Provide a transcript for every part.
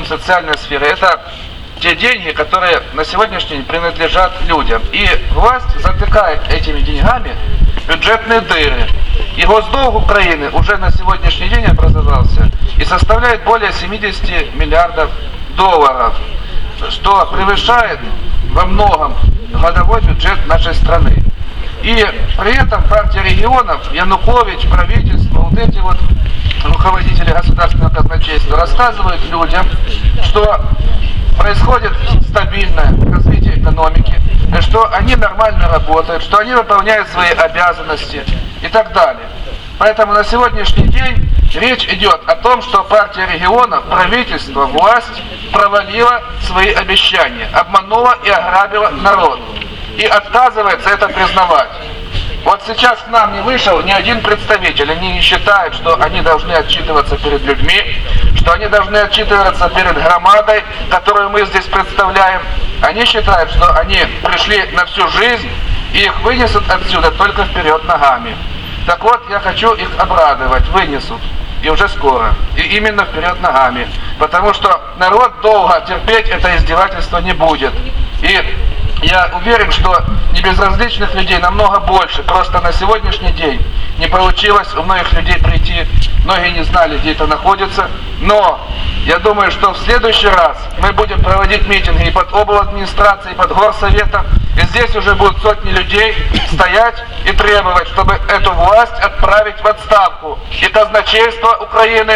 социальной сферы. Это те деньги, которые на сегодняшний день принадлежат людям. И власть затыкает этими деньгами бюджетные дыры. И госдолг Украины уже на сегодняшний день образовался и составляет более 70 миллиардов долларов, что превышает во многом годовой бюджет нашей страны. И при этом партия регионов, Янукович, правительство, вот эти вот руководители государственного рассказывают людям, что происходит стабильное развитие экономики, что они нормально работают, что они выполняют свои обязанности и так далее. Поэтому на сегодняшний день речь идет о том, что партия регионов, правительство, власть провалила свои обещания, обманула и ограбила народ. И отказывается это признавать. Вот сейчас к нам не вышел ни один представитель. Они не считают, что они должны отчитываться перед людьми, что они должны отчитываться перед громадой, которую мы здесь представляем. Они считают, что они пришли на всю жизнь, и их вынесут отсюда только вперед ногами. Так вот, я хочу их обрадовать, вынесут. И уже скоро. И именно вперед ногами. Потому что народ долго терпеть это издевательство не будет. И я уверен, что небезразличных людей намного больше. Просто на сегодняшний день не получилось у многих людей прийти. Многие не знали, где это находится. Но я думаю, что в следующий раз мы будем проводить митинги и под обл. администрацией, и под горсоветом. И здесь уже будут сотни людей стоять и требовать, чтобы эту власть отправить в отставку. И казначейство Украины,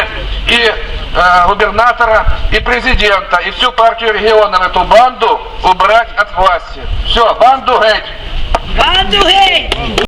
и э, губернатора, и президента, и всю партию регионов, эту банду убрать от власти. Все, банду геть! Банду геть!